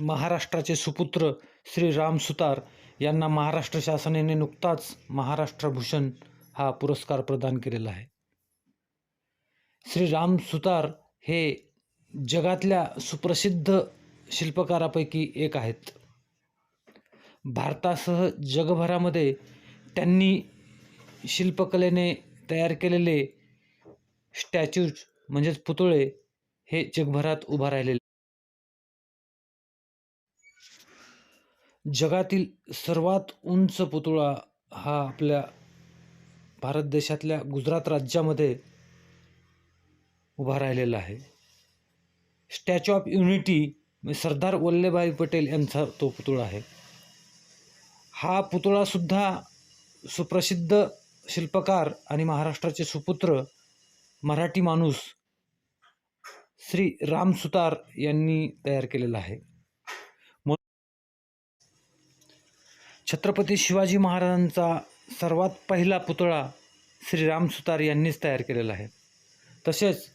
महाराष्ट्राचे सुपुत्र श्री राम सुतार यांना महाराष्ट्र शासनाने नुकताच महाराष्ट्र भूषण हा पुरस्कार प्रदान केलेला आहे. श्री राम सुतार हे जगातल्या सुप्रसिद्ध शिल्पकारापैकी एक आहेत. भारतासह जगभरामध्ये त्यांनी शिल्पकलेने तयार केलेले स्टॅच्यूज म्हणजेच पुतळे हे जगभरात उभा राहिलेले जगातील सर्वात उंच पुतळा हा आपल्या भारत देशातल्या गुजरात राज्यामध्ये उभा राहिलेला आहे. Statue of unity Sardar Vallabhbhai Patel यांचा तो पुतळा आहे. हा पुतळासुद्धा सुप्रसिद्ध शिल्पकार आणि महाराष्ट्राचे सुपुत्र मराठी माणूस श्री राम सुतार यांनी तयार केलेला आहे. छत्रपती शिवाजी महाराजांचा सर्वात पहिला पुतळा श्री राम सुतार यांनीच तयार केलेला आहे. तसेच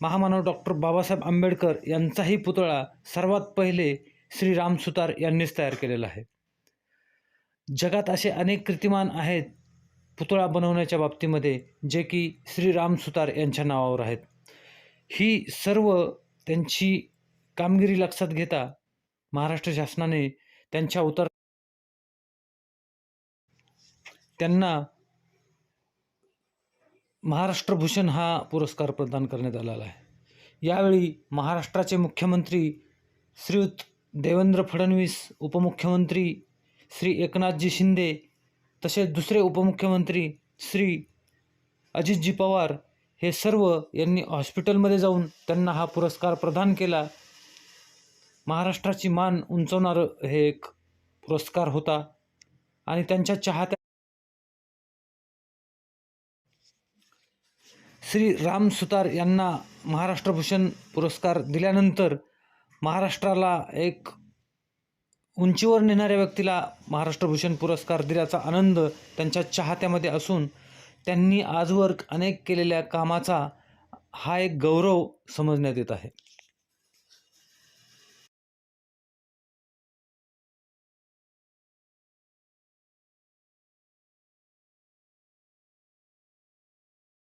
महामानव डॉक्टर बाबासाहेब आंबेडकर यांचाही पुतळा सर्वात पहिले श्री राम सुतार यांनीच तयार केलेला आहे. जगात असे अनेक कृतिमान आहेत पुतळा बनवण्याच्या बाबतीमध्ये जे की श्री राम सुतार यांच्या नावावर आहेत. ही सर्व त्यांची कामगिरी लक्षात घेता महाराष्ट्र शासनाने त्यांच्या उतर त्यांना महाराष्ट्र भूषण हा पुरस्कार प्रदान करण्यात आलेला आहे. यावेळी महाराष्ट्राचे मुख्यमंत्री श्रीयुत देवेंद्र फडणवीस उपमुख्यमंत्री श्री एकनाथजी शिंदे तसेच दुसरे उपमुख्यमंत्री श्री अजितजी पवार हे सर्व यांनी हॉस्पिटलमध्ये जाऊन त्यांना हा पुरस्कार प्रदान केला. महाराष्ट्राची मान उंचवणारं हे एक पुरस्कार होता आणि त्यांच्या चाहत्या श्री राम सुतार यांना महाराष्ट्रभूषण पुरस्कार दिल्यानंतर महाराष्ट्राला एक उंचीवर नेणाऱ्या व्यक्तीला महाराष्ट्रभूषण पुरस्कार दिल्याचा आनंद त्यांच्या चाहत्यामध्ये असून त्यांनी आजवर अनेक केलेल्या कामाचा हा एक गौरव समजण्यात येत आहे.